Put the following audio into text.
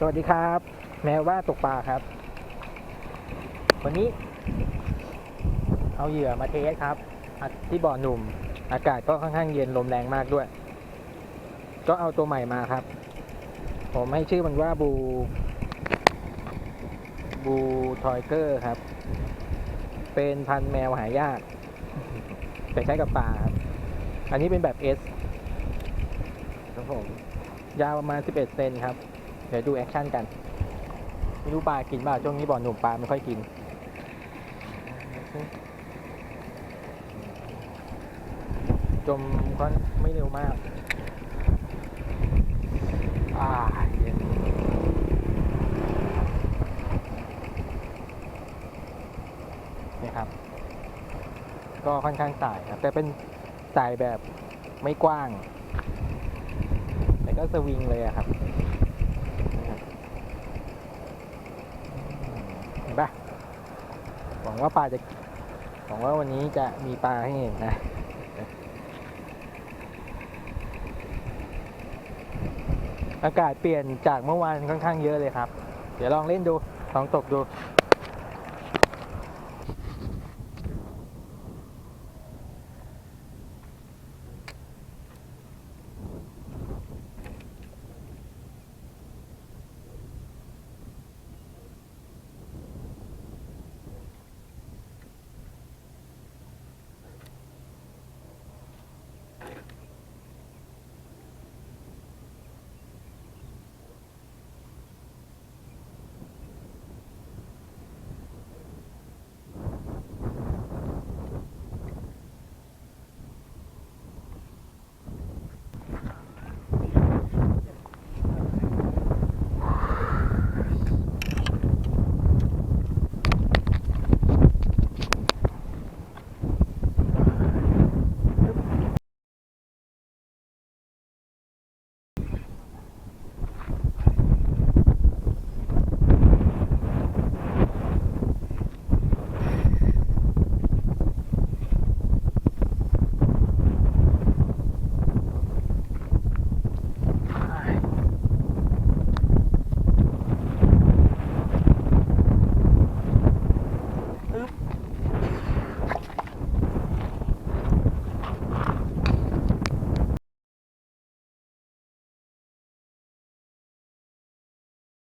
สวัสดีครับ แม้ว่าตกปลาครับ วันนี้ เอาเหยื่อมาเทสครับที่บ่อหนุ่ม อากาศก็ค่อนข้างเย็นลมแรงมากด้วย ก็เอาตัวใหม่มาครับ ผมให้ชื่อมันว่าบู บูทอยเกอร์ครับ เป็นพันแมวหายาก แต่ใช้กับปลาครับ อันนี้เป็นแบบ S ครับผมยาวประมาณ 11 เซนครับ เดี๋ยวดูแอคชั่นกัน ไม่รู้ปลากินบ้าช่วงนี้บ่อหนุ่มปลาไม่ค่อยกิน จมก็ไม่เร็วมาก อ่าเย็นนี่ครับ ก็ค่อนข้างสายครับ แต่เป็นสายแบบไม่กว้าง แต่ก็สวิงเลยครับ เห็นปะหวัง ว่าปลาจะหวังว่าวันนี้จะมีปลาให้เห็นนะอากาศเปลี่ยนจากเมื่อวานค่อนข้างเยอะเลยครับ เดี๋ยวลองเล่นดู ลองตกดู